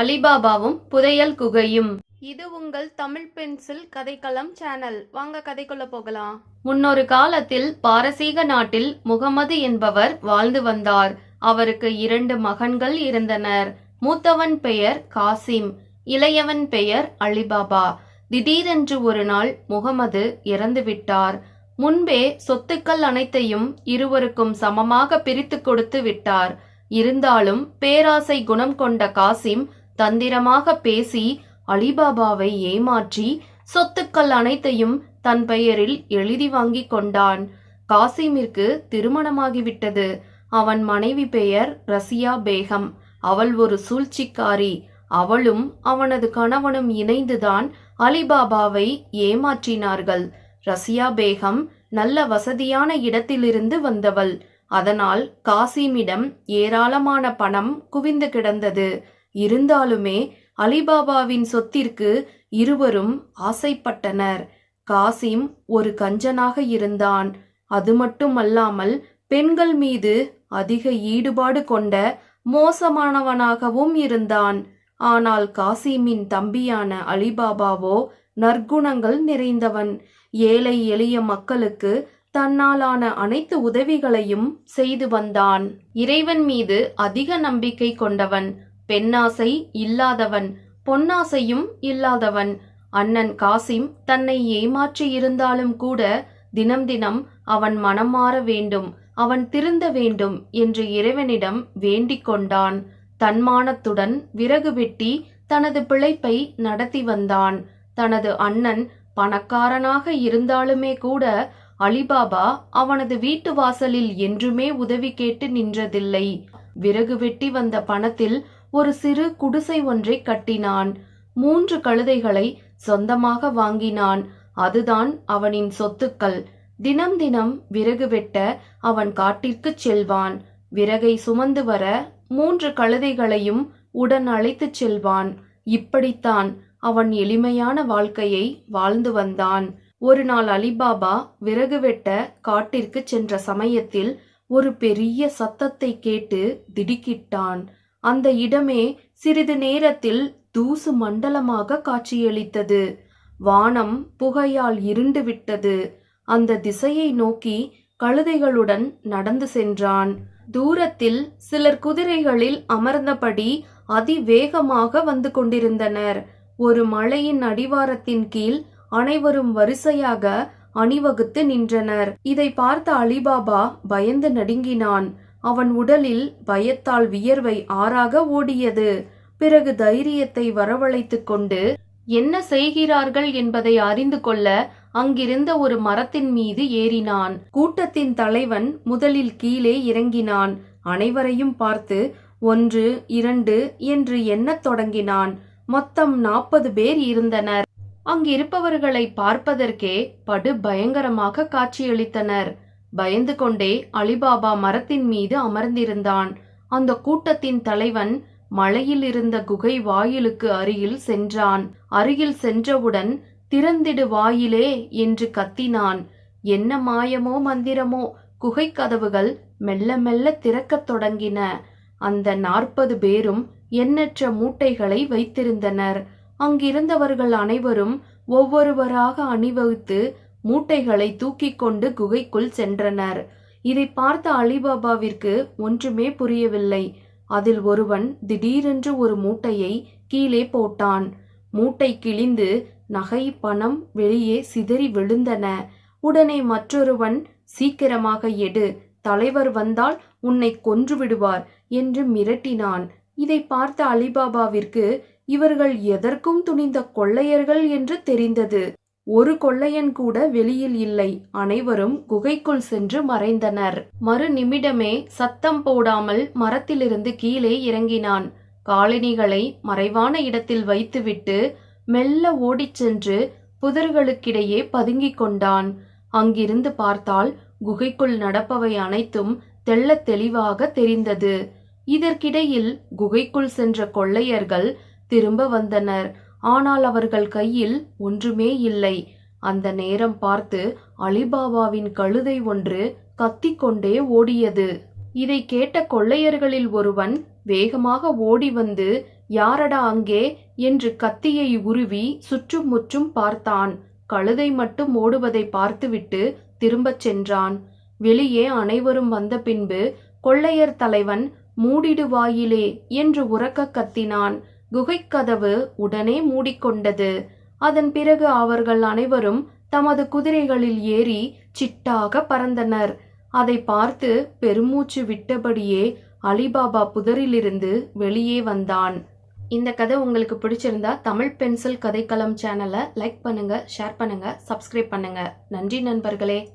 அலிபாபாவும் புதையல் குகையும். இது உங்கள் தமிழ் பென்சில் கதைக்களம் சேனல். வாங்க கதைக்குள்ள போகலாம். முன்னொரு காலத்தில் பாரசீக நாட்டில் முகமது என்பவர் வாழ்ந்து வந்தார். அவருக்கு இரண்டு மகன்கள் இருந்தனர். மூத்தவன் பெயர் காசிம் இளையவன் பெயர் அலிபாபா. திடீரென்று ஒரு நாள் முகமது இறந்து விட்டார். முன்பே சொத்துக்கள் அனைத்தையும் இருவருக்கும் சமமாக பிரித்து கொடுத்து விட்டார். இருந்தாலும் பேராசை குணம் கொண்ட காசிம் தந்திரமாக பேசி அலிபாபாவை ஏமாற்றி சொத்துக்கள் அனைத்தையும் தன் பெயரில் எழுதி வாங்கிக் கொண்டான். காசிமிற்கு திருமணமாகிவிட்டது. அவன் மனைவி பெயர் ரசியா பேகம். அவள் ஒரு சூழ்ச்சிக்காரி. அவளும் அவனது கணவனும் இணைந்துதான் அலிபாபாவை ஏமாற்றினார்கள். ரசியா பேகம் நல்ல வசதியான இடத்திலிருந்து வந்தவள். அதனால் காசிமிடம் ஏராளமான பணம் குவிந்து கிடந்தது. இருந்தாலுமே அலிபாபாவின் சொத்திற்கு இருவரும் ஆசைப்பட்டனர். காசிம் ஒரு கஞ்சனாக இருந்தான். அது மட்டுமல்லாமல் பெண்கள் மீது அதிக ஈடுபாடு கொண்ட மோசமானவனாகவும் இருந்தான். ஆனால் காசிமின் தம்பியான அலிபாபாவோ நற்குணங்கள் நிறைந்தவன். ஏழை எளிய மக்களுக்கு தன்னாலான அனைத்து உதவிகளையும் செய்து வந்தான். இறைவன் மீது அதிக நம்பிக்கை கொண்டவன். பெண்ணாசை இல்லாதவன் பொன்னாசையும் இல்லாதவன். அண்ணன் காசிம் தன்னை ஏமாற்றி இருந்தாலும் கூட தினம் தினம் அவன் மனம் மாற வேண்டும் அவன் திருந்த வேண்டும் என்று இறைவனிடம் வேண்டிக் கொண்டான். தன்மானத்துடன் விறகு வெட்டி தனது பிழைப்பை நடத்தி வந்தான். தனது அண்ணன் பணக்காரனாக இருந்தாலுமே கூட அலிபாபா அவனது வீட்டு வாசலில் என்றுமே உதவி கேட்டு நின்றதில்லை. விறகு வெட்டி வந்த பணத்தில் ஒரு சிறு குடிசை ஒன்றை கட்டினான். மூன்று கழுதைகளை சொந்தமாக வாங்கினான். அதுதான் அவனின் சொத்துக்கள். தினம் தினம் விறகு வெட்ட அவன் காட்டிற்குச் செல்வான். விறகை சுமந்து வர மூன்று கழுதைகளையும் உடன் அழைத்துச் செல்வான். இப்படித்தான் அவன் எளிமையான வாழ்க்கையை வாழ்ந்து வந்தான். ஒரு நாள் அலிபாபா விறகு வெட்ட காட்டிற்கு சென்ற சமயத்தில் ஒரு பெரிய சத்தத்தை கேட்டு திடுக்கிட்டான். அந்த இடமே சிறிது நேரத்தில் தூசு மண்டலமாக காட்சியளித்தது. வானம் புகையால் இருண்டு விட்டது. அந்த திசையை நோக்கி கழுதைகளுடன் நடந்து சென்றான். தூரத்தில் சிலர் குதிரைகளில் அமர்ந்தபடி அதிவேகமாக வந்து கொண்டிருந்தனர். ஒரு மலையின் அடிவாரத்தின் கீழ் அனைவரும் வரிசையாக அணிவகுத்து நின்றனர். இதை பார்த்த அலிபாபா பயந்து நடுங்கினான். அவன் உடலில் பயத்தால் வியர்வை ஆறாக ஓடியது. பிறகு தைரியத்தை வரவழைத்துக் கொண்டு என்ன செய்கிறார்கள் என்பதை அறிந்து கொள்ள அங்கிருந்த ஒரு மரத்தின் மீது ஏறினான். கூட்டத்தின் தலைவன் முதலில் கீழே இறங்கினான். அனைவரையும் பார்த்து ஒன்று இரண்டு என்று எண்ணத் தொடங்கினான். மொத்தம் நாற்பது பேர் இருந்தனர். அங்கிருப்பவர்களை பார்ப்பதற்கே படு பயங்கரமாக காட்சியளித்தனர். பயந்து கொண்டே அலிபாபா மரத்தின் மீது அமர்ந்திருந்தான். அந்த கூட்டத்தின் தலைவன் மலையில் இருந்த குகை வாயிலுக்கு அருகில் சென்றான். அருகில் சென்றவுடன் திறந்திடு வாயிலே என்று கத்தினான். என்ன மாயமோ மந்திரமோ? குகை கதவுகள் மெல்ல மெல்ல திறக்கத் தொடங்கின. அந்த நாற்பது பேரும் எண்ணற்ற மூட்டைகளை வைத்திருந்தனர். அங்கிருந்தவர்கள் அனைவரும் ஒவ்வொருவராக அணிவகுத்து மூட்டைகளை தூக்கிக் கொண்டு குகைக்குள் சென்றனர். இதை பார்த்த அலிபாபாவிற்கு ஒன்றுமே புரியவில்லை. அதில் ஒருவன் திடீரென்று ஒரு மூட்டையை கீழே போட்டான். மூட்டை கிழிந்து நகை பணம் வெளியே சிதறி விழுந்தன. உடனே மற்றொருவன் சீக்கிரமாக எடு. தலைவர் வந்தால் உன்னை கொன்று விடுவார் என்று மிரட்டினான். இதை பார்த்த அலிபாபாவிற்கு இவர்கள் எதற்கும் துணிந்த கொள்ளையர்கள் என்று தெரிந்தது. ஒரு கொள்ளையன் கூட வெளியில் இல்லை. அனைவரும் குகைக்குள் சென்று மறைந்தனர். மறு நிமிடமே சத்தம் போடாமல் மரத்திலிருந்து கீழே இறங்கினான். காலணிகளை மறைவான இடத்தில் வைத்துவிட்டு மெல்ல ஓடிச் சென்று புதர்களுக்கிடையே பதுங்கிக் கொண்டான். அங்கிருந்து பார்த்தால் குகைக்குள் நடப்பவை அனைத்தும் தெள்ளத் தெளிவாக தெரிந்தது. இதற்கிடையில் குகைக்குள் சென்ற கொள்ளையர்கள் திரும்ப வந்தனர். ஆனால் அவர்கள் கையில் ஒன்றுமே இல்லை. அந்த நேரம் பார்த்து அலிபாபாவின் கழுதை ஒன்று கத்திக்கொண்டே ஓடியது. இதை கேட்ட கொள்ளையர்களில் ஒருவன் வேகமாக ஓடி வந்து யாரடா அங்கே? என்று கத்தியை உருவி சுற்றும் முற்றும் பார்த்தான். கழுதை மட்டும் ஓடுவதை பார்த்துவிட்டு திரும்பச் சென்றான். வெளியே அனைவரும் வந்த பின்பு கொள்ளையர் தலைவன் மூடிடு வாயிலே என்று உறக்க கத்தினான். குகைக்கதவு உடனே மூடிக்கொண்டது. அதன் பிறகு அவர்கள் அனைவரும் தமது குதிரைகளில் ஏறி சிட்டாக பறந்தனர். அதை பார்த்து பெருமூச்சு விட்டபடியே அலிபாபா புதரிலிருந்து வெளியே வந்தான். இந்த கதை உங்களுக்கு பிடிச்சிருந்தா தமிழ் பென்சில் கதைக்களம் சேனலை லைக் பண்ணுங்க ஷேர் பண்ணுங்க சப்ஸ்கிரைப் பண்ணுங்க. நன்றி நண்பர்களே.